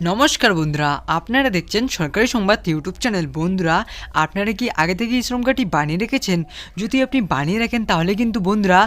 নমস্কার বন্ধুরা, আপনারা দেখছেন সরকারি সংবাদ ইউটিউব চ্যানেল। বন্ধুরা, আপনারা কি আগে থেকে এই শ্রম কার্ডটি বানিয়ে রেখেছেন? যদি আপনি বানিয়ে রাখেন, তাহলে কিন্তু বন্ধুরা,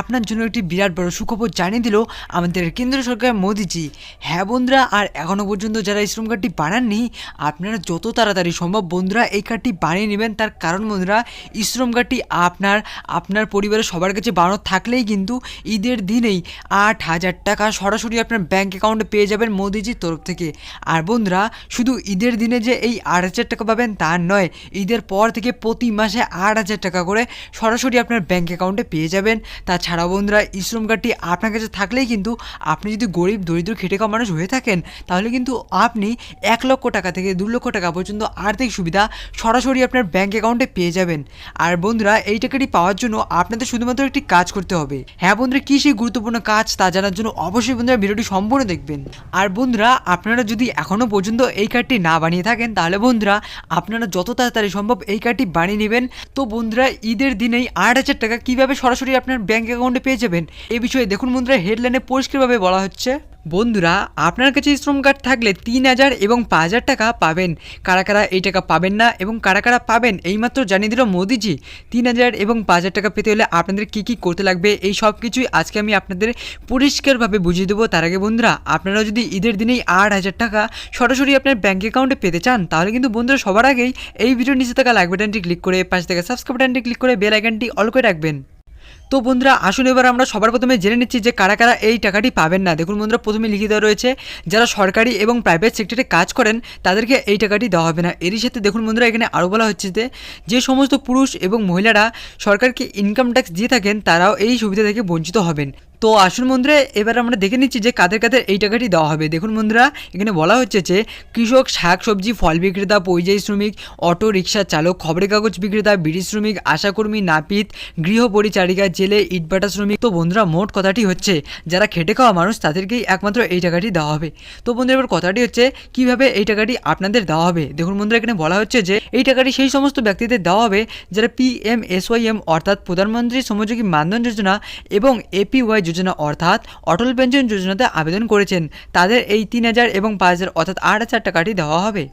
আপনার জন্য একটি বিরাট বড় সুখবর জানিয়ে দিল আমাদের কেন্দ্র সরকার মোদিজি। হ্যাঁ বন্ধুরা, আর এখনও পর্যন্ত যারা এই শ্রম কার্ডটি বানাননি, আপনারা যত তাড়াতাড়ি সম্ভব বন্ধুরা, এই কার্ডটি বানিয়ে নেবেন। তার কারণ বন্ধুরা, এই শ্রম কার্ডটি আপনার আপনার পরিবারের সবার কাছে বানানো থাকলেই কিন্তু ঈদের দিনেই আট হাজার টাকা সরাসরি আপনার ব্যাঙ্ক অ্যাকাউন্টে পেয়ে যাবেন মোদিজির তরফ থেকে। আর বন্ধুরা, শুধু ঈদের দিনে যে এই আট হাজার টাকা পাবেন তা নয়, ঈদের পর থেকে প্রতি মাসে আট হাজার টাকা করে সরাসরি আপনার ব্যাঙ্ক অ্যাকাউন্টে পেয়ে যাবেন। তাছাড়াও বন্ধুরা, এই শ্রম কার্ডটি আপনার কাছে থাকলেই কিন্তু আপনি যদি গরিব, দরিদ্র, খেটে খাওয়া মানুষ হয়ে থাকেন, তাহলে কিন্তু আপনি এক লক্ষ টাকা থেকে দু লক্ষ টাকা পর্যন্ত আর্থিক সুবিধা সরাসরি আপনার ব্যাঙ্ক অ্যাকাউন্টে পেয়ে যাবেন। আর বন্ধুরা, এই টাকাটি পাওয়ার জন্য আপনাদের শুধুমাত্র একটি কাজ করতে হবে। হ্যাঁ বন্ধুরা, কী সেই গুরুত্বপূর্ণ কাজ তা জানার জন্য অবশ্যই বন্ধুরা ভিডিওটি সম্পূর্ণ দেখবেন। আর বন্ধুরা, আপনারা যদি এখনও পর্যন্ত এই কার্ডটি না বানিয়ে থাকেন, তাহলে বন্ধুরা আপনারা যত তাড়াতাড়ি সম্ভব এই কার্ডটি বানিয়ে নেবেন। তো বন্ধুরা, ঈদের দিনেই আট হাজার টাকা কীভাবে সরাসরি আপনার ব্যাঙ্ক অ্যাকাউন্টে পেয়ে যাবেন, এ বিষয়ে দেখুন বন্ধুরা, হেডলাইনে পরিষ্কারভাবে বলা হচ্ছে। বন্ধুরা, আপনার কাছে শ্রম কার্ড থাকলে তিন হাজার এবং পাঁচ হাজার টাকা পাবেন। কারা কারা এই টাকা পাবেন না এবং কারা কারা পাবেন, এইমাত্র জানিয়ে দিল মোদিজি। তিন হাজার এবং পাঁচ হাজার টাকা পেতে হলে আপনাদের কী কী করতে লাগবে, এই সব কিছুই আজকে আমি আপনাদের পরিষ্কারভাবে বুঝিয়ে দেবো। তার আগে বন্ধুরা আপনারা যদি ঈদের দিনেই আট হাজার টাকা সরাসরি আপনার ব্যাঙ্ক অ্যাকাউন্টে পেতে চান, তাহলে কিন্তু বন্ধুরা সবার আগেই এই ভিডিওর নিচে থাকা লাইক বাটনটি ক্লিক করে পাশে থেকে সাবস্ক্রাইব বাটনটি ক্লিক করে বেল আইকনটি অল করে রাখবেন। তো বন্ধুরা, আসুন এবার আমরা সবার প্রথমে জেনে নিচ্ছি যে কারা কারা এই টাকাটি পাবেন না। দেখুন বন্ধুরা, প্রথমে লিখিত রয়েছে, যারা সরকারি এবং প্রাইভেট সেক্টরে কাজ করেন, তাদেরকে এই টাকাটি দেওয়া হবে না। এরই সাথে দেখুন বন্ধুরা, এখানে আরও বলা হচ্ছে যে যে সমস্ত পুরুষ এবং মহিলারা সরকারকে ইনকাম ট্যাক্স দিয়ে থাকেন, তারাও এই সুবিধা থেকে বঞ্চিত হবেন। তো আসুন বন্ধুরা, এবার আমরা দেখে নিচ্ছি যে কাদের কাদের এই টাকাটি দেওয়া হবে। দেখুন বন্ধুরা, এখানে বলা হচ্ছে যে কৃষক, শাক, সবজি, ফল বিক্রেতা, পরিযায়ী শ্রমিক, অটো, রিক্সা চালক, খবরের কাগজ বিক্রেতা, বিড়ি শ্রমিক, আশাকর্মী, নাপিত গৃহ পরিচারিকা জেলে ইটভাটা শ্রমিক। তো বন্ধুরা, মোট কথাটি হচ্ছে, যারা খেটে খাওয়া মানুষ, তাদেরকেই একমাত্র এই টাকাটি দেওয়া হবে। তো বন্ধুরা, এবার কথাটি হচ্ছে, কীভাবে এই টাকাটি আপনাদের দেওয়া হবে? দেখুন বন্ধুরা, এখানে বলা হচ্ছে যে, এই টাকাটি সেই সমস্ত ব্যক্তিদের দেওয়া হবে, যারা পি এম এসওয়াইএম অর্থাৎ প্রধানমন্ত্রী শ্রমযোগী মানধন যোজনা এবং এপিওয়াই যোজনা অর্থাৎ অটল পেনশন যোজনাতে আবেদন করেছেন। তাদের এই তিন হাজার এবং পাঁচ হাজার অর্থাৎ আট হাজার টাকাটি দেওয়া হবে।